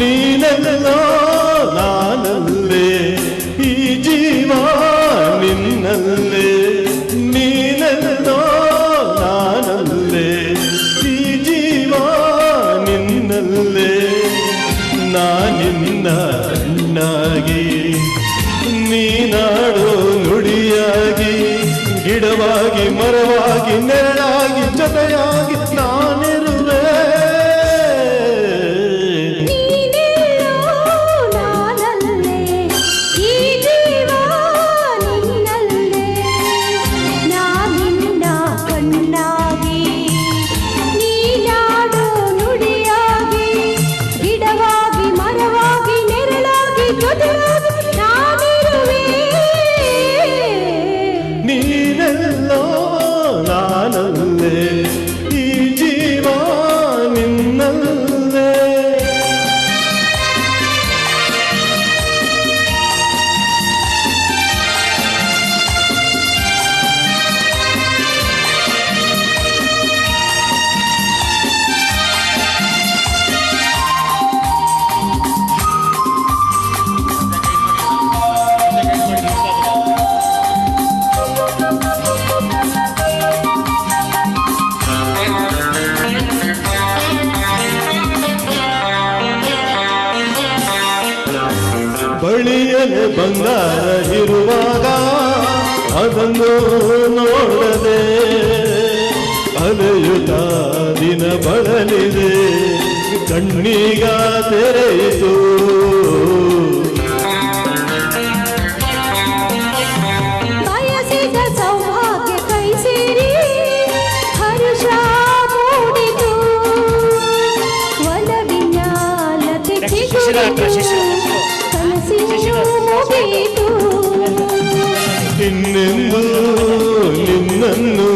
നീനെന്നോ ಬಂಗಾರ ಇರುವಾಗ ಅದನ್ನು ನೋಡದೆ ಅಲೆಯುತ ದಿನ ಬರಲಿದೆ ಕಣ್ಣೀಗ ತೆರೆಯಿತು. ನಿನ್ನೆಂದು ನಿನ್ನನ್ನು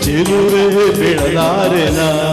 ಚಿಲುವೆ ಬಿಡಲಾರೆ ನಾ.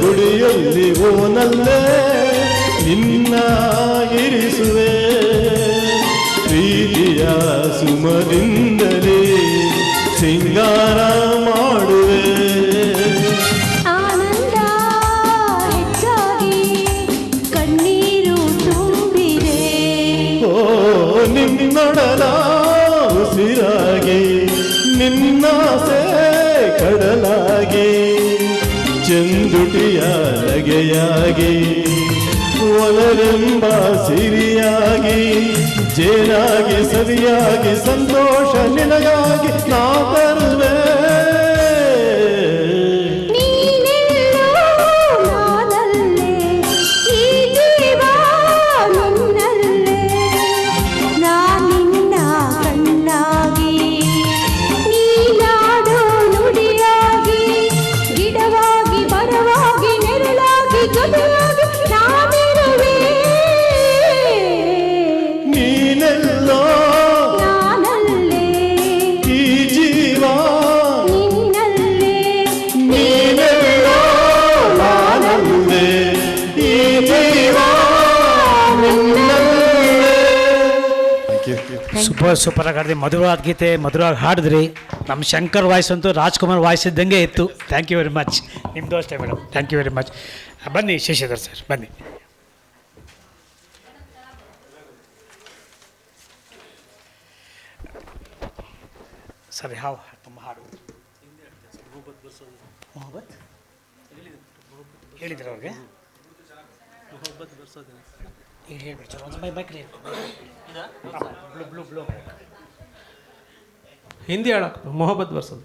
ಗುಡಿಯಲ್ಲಿ ಓನಲ್ಲೇ ನಿನ್ನ ಇರಿಸುವೆ. ಪ್ರೀತಿಯ ಸುಮದಿಂದಲೇ ಸಿಂಗಾರ ಎಂದುಟಿಯ ನಗೆಯಾಗಿ ಒಲರೆಂಬ ಸಿರಿಯಾಗಿ ಜೇನಾಗಿ ಸರಿಯಾಗಿ ಸಂತೋಷ ನಿನಗಾಗಿ ನಾ ತರುವೆ. ಸೂಪರ್ ಸೂಪರ್ ಆಗಿ ಮಧುರವಾದ ಗೀತೆ ಮಧುರವಾಗಿ ಹಾಡಿದ್ರಿ. ನಮ್ಮ ಶಂಕರ್ ವಾಯ್ಸ್ ಅಂತೂ ರಾಜ್ಕುಮಾರ್ ವಾಯ್ಸ್ ಇದ್ದಂಗೆ ಇತ್ತು. ಥ್ಯಾಂಕ್ ಯು ವೆರಿ ಮಚ್ ನಿಮ್ಮದು ಅಷ್ಟೇ madam thank you very much ಬನ್ನಿ ಶಶಿಧರ್ ಸರ್ ಬನ್ನಿ. ಸರಿ ಹಾವು ತುಂಬ ಹಾಡು. ಮೊಹಬ್ಬತ್? ಹೇಳಿದ್ರು ಅವ್ರಿಗೆ? ಹೇಳ್ಬಿಡ್ತಾರೆ ಒಂದು ಸಮಯ ಬೈಕ್ ಹಿಂದಿ ಹೇಳಕ್ ಮೊಹಬ್ಬತ್ ಬರ್ಸೋದು.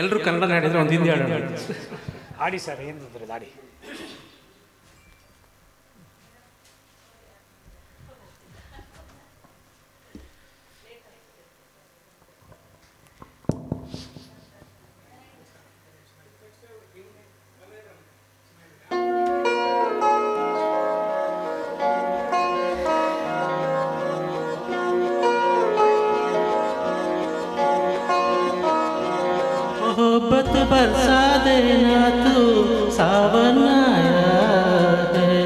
ಎಲ್ಲರೂ ಕನ್ನಡ ಹಾಡಿದ್ರೆ ಒಂದು ಹಿಂದಿ ಹಾಡಿ ಆಡಿ ಸರ್ ಏನಿದ್ರೆ ಆಡಿ. बरसा देना तू सावन आया है।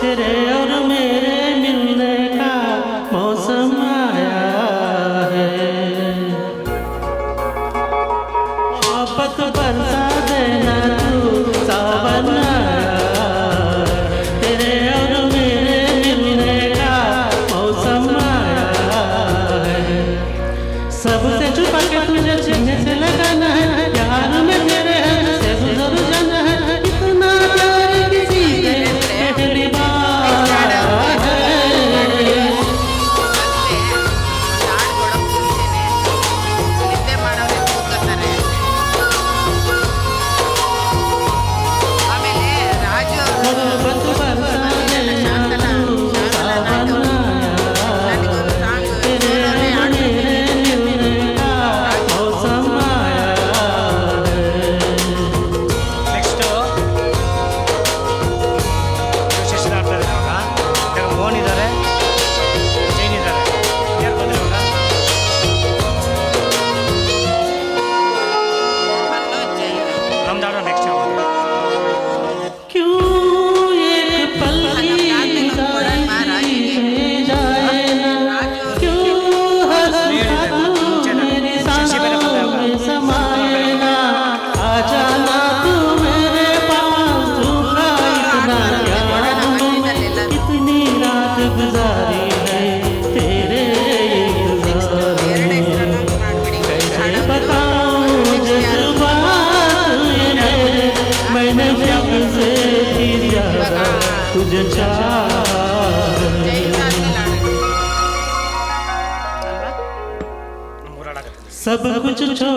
तेरे और मेरे मिलने का मौसम आया है। मोहब्बत बरसा देना तू सावन सब कुछ छोड़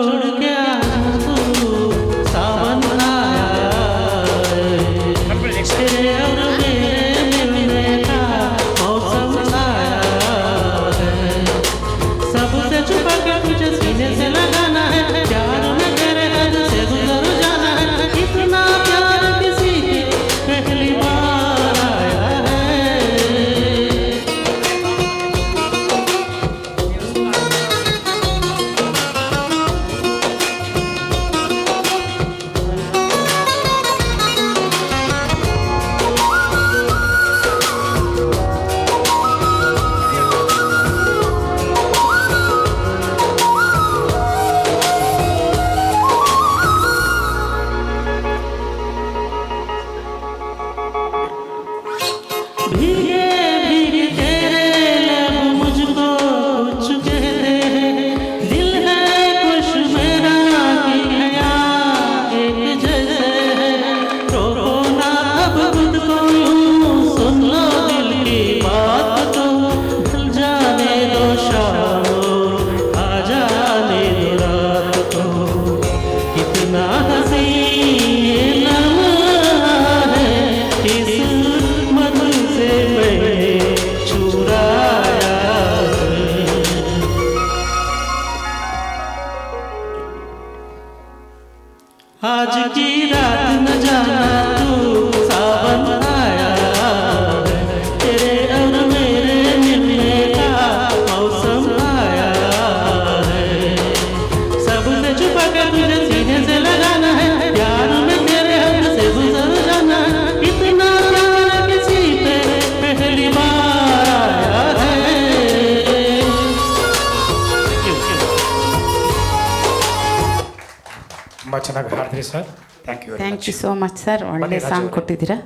sir. Thank you thank you so much sir ಒಳ್ಳೆ ಸಾಂಗ್. ಕೊಟ್ಟಿದ್ದೀರಾ?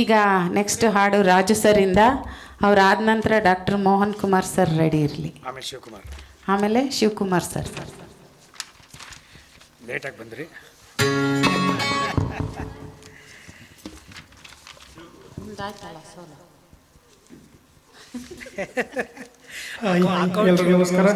ಈಗ ನೆಕ್ಸ್ಟ್ ಹಾಡು ರಾಜು ಸರಿಂದ ಅವ್ರಾದ ನಂತರ doctor Mohan Kumar sir ready ಇರಲಿ. ಆಮೇಲೆ ಶಿವಕುಮಾರ್. ಆಮೇಲೆ ಶಿವಕುಮಾರ್ ಸರ್ ಸರ್ ಲೇಟಾಗಿ ಬಂದ್ರಿ. ನಮಸ್ಕಾರ.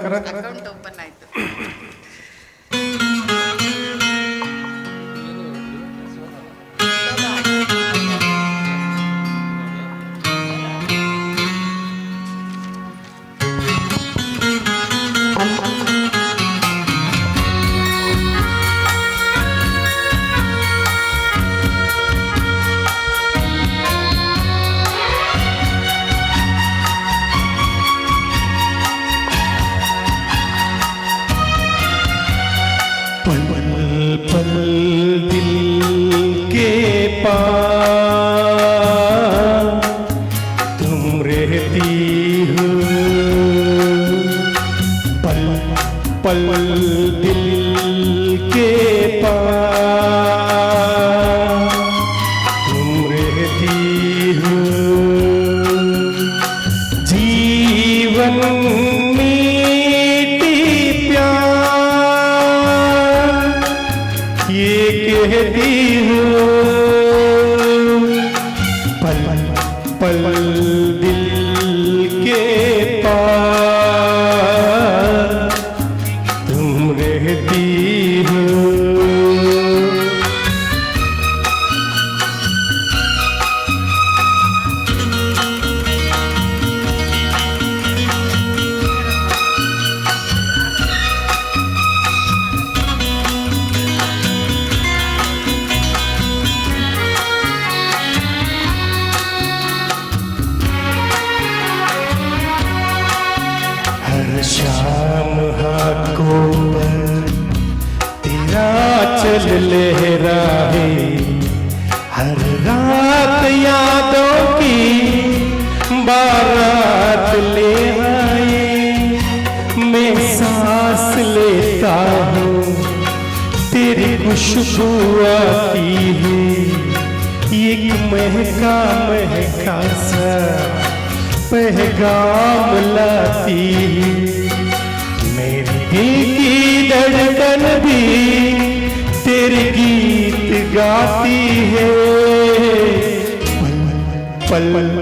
पल दिल के पास। पैगाम लाती। मेरी दिल की धड़कन भी तेरे गीत गाती है। पल पल दिल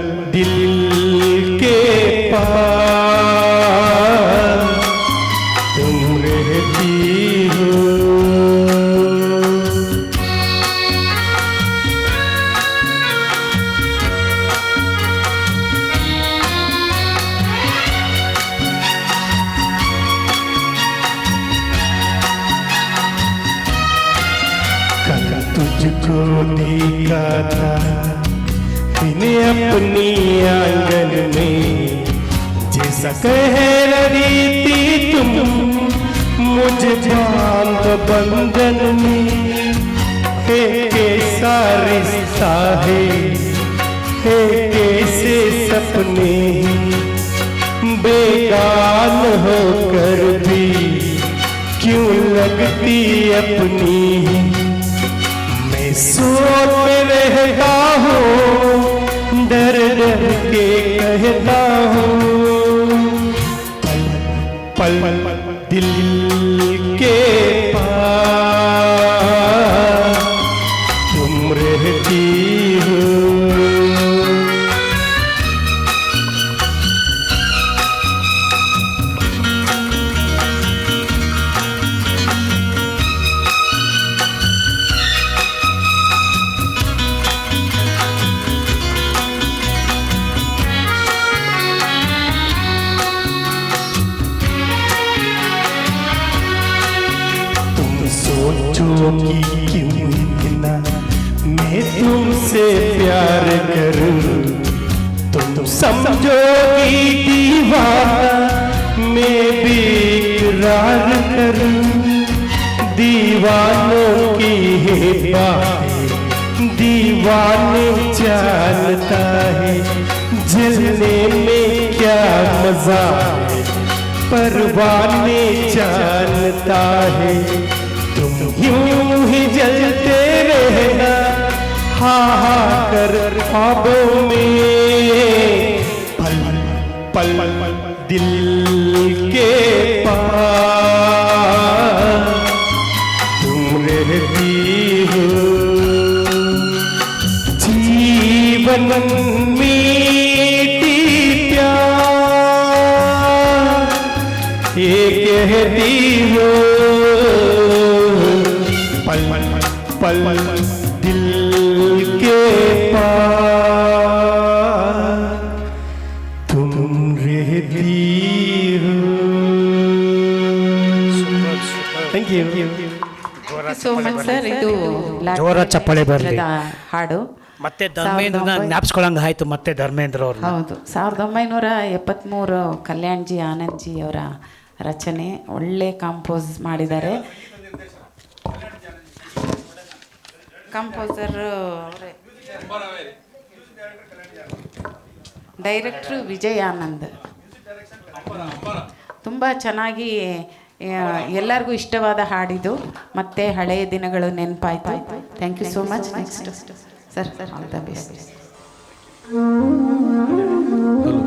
मैंने अपनी आँगन में। जैसा कह रही थी तुम, मुझे बाँध बंधन में। हे कैसा रिश्ता है, हे कैसे सपने बेगान होकर भी क्यों लगती अपनी मैं सोच में रहता हूँ डर डर के कहता हूँ। पल पल दिल के पास तुम रहती दीवानों की है बातें दीवाने जानता है जलने में क्या मज़ा है, परवाने जानता है। तुम चलते रहना हाँ हाँ कर ख्वाबों में। पल पल, दिल के पास। जीवन मीठी प्यार ये कहती हो पल पल दिल के पास तुम रहती हो thank you so much sir ಇದು ಲಾಟ್ರಿ ಜೋರಾದ ಚಪ್ಪಾಳೆ ಬರ್ಲಿ. ಚಿತ್ರದ ಹಾಡು ಮತ್ತೆ ಧರ್ಮೇಂದ್ರನ ಧರ್ಮೇಂದ್ರ ಒಂಬೈ- ಆಯ್ತು ಮತ್ತೆ ಧರ್ಮೇಂದ್ರ ಅವ್ರು ಹೌದು. ಸಾವಿರದ ಒಂಬೈನೂರ ಎಪ್ಪತ್ತ್ಮೂರು ಕಲ್ಯಾಣ್ಜಿ ಆನಂದ್ಜಿ ಅವರ ರಚನೆ ಒಳ್ಳೆ ಕಾಂಪೋಸ್ ಮಾಡಿದ್ದಾರೆ. ಕಂಪೋಸರ್ ಅವರೇ. ಡೈರೆಕ್ಟ್ರು ವಿಜಯ್ ಆನಂದ್ ತುಂಬ ಚೆನ್ನಾಗಿ ಎಲ್ಲರಿಗೂ ಇಷ್ಟವಾದ ಹಾಡಿದು ಮತ್ತೆ ಹಳೆಯ ದಿನಗಳು ನೆನಪಾಯ್ತು. Thank you so much next სარყალდაბის Thank you.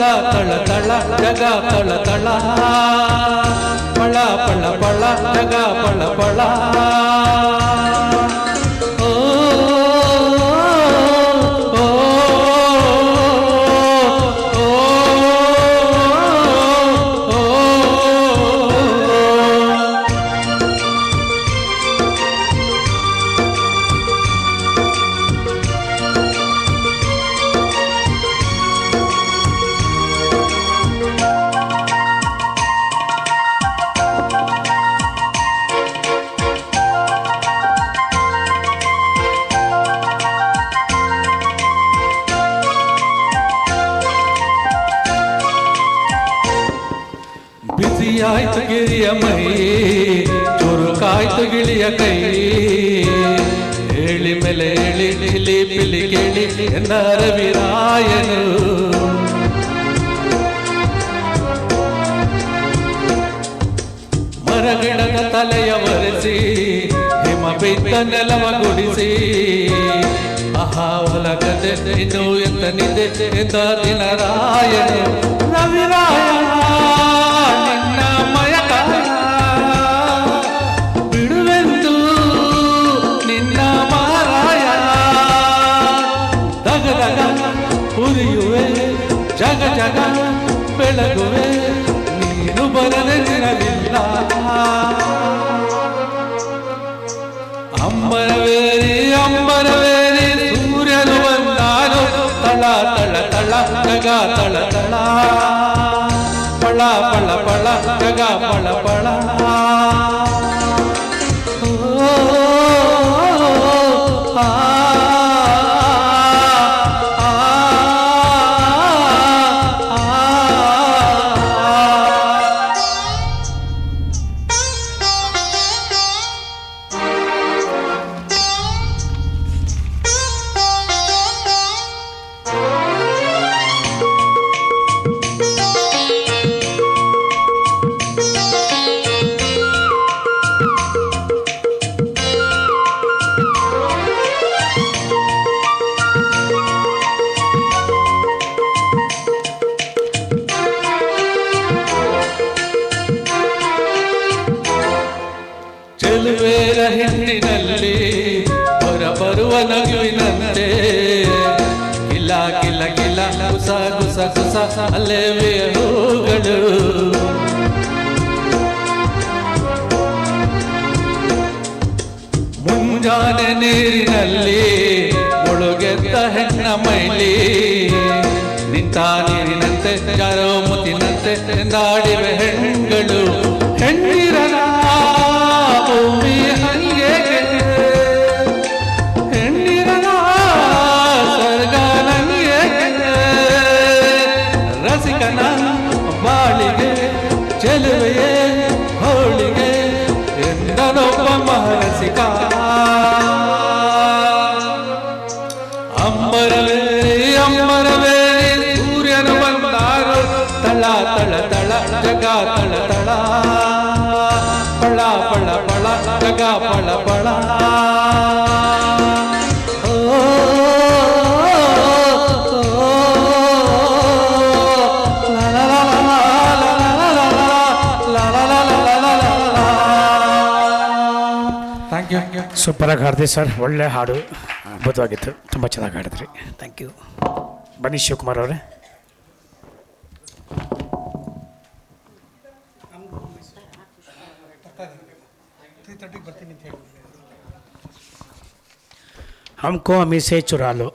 ತಳ ತಳ ತಳ ಜಗ ತಳ ತಳ ಪಳ ಪಳ ಪಳ ಜಗ ಪಳ ಪಳ ಬಿಸಿಯಾಯ್ತು ಗಿರಿಯ ಮೈ ಚುರುಕಾಯ್ತು ಗಿಳಿಯ ಕೈ. ಹೇಳಿ ಮೇಲೆ ಹೇಳಿ ಪಿಲಿ ಪಿಲಿ ಕೇಳಿ ಎಂದ ರವಿರಾಯನು ಮರಗಿಡದ ತಲೆಯ ಒರೆಸಿ, ಹಿಮ ಬಿದ್ದ ನೆಲವ ಗುಡಿಸಿ. ಅಹಾವಲ ಕತೆ ಇನ್ನು ಎಂತ ನಿದೆ ಎಂದ ದಿನ ರಾಯನು ರವಿರಾಯ ஜகா தள தளா பழா பழ பழ ஜகா பழ பழா ಮುಂಜಾನೆ ನೀರಿನಲ್ಲಿ ಮುಳುಗೆದ್ದ ಹೆಣ್ಣ ಮೈಲಿ. ನಿಂತ ನೀರಿನಂತೆ ಯಾರೋ ಮುತ್ತಿನಂತೆ ಎಂದಾಡಿವೆ ಹೆಣ್ಣುಗಳು. ಹೆಣ್ಣಿರಲ ಭೂಮಿ ಗಗ ತಳ ತಳ ಪಳ ಪಳ ಪಳ ಗಗ ಪಳ ಪಳ ಸೂಪರಾಗಿ ಹಾಡಿದೆ ಸರ್ ಒಳ್ಳೆ ಹಾಡು ಅದ್ಭುತವಾಗಿತ್ತು ತುಂಬ ಚೆನ್ನಾಗಿ ಹಾಡಿದ್ರಿ ಥ್ಯಾಂಕ್ ಯು ಬನ್ನಿ ಶಿವಕುಮಾರ್ ಅವರೇ हमको हम इसे चुरा लो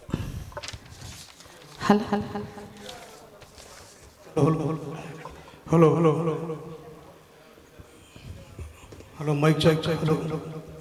हल हल हल hello hello hello hello hello mic check hello hello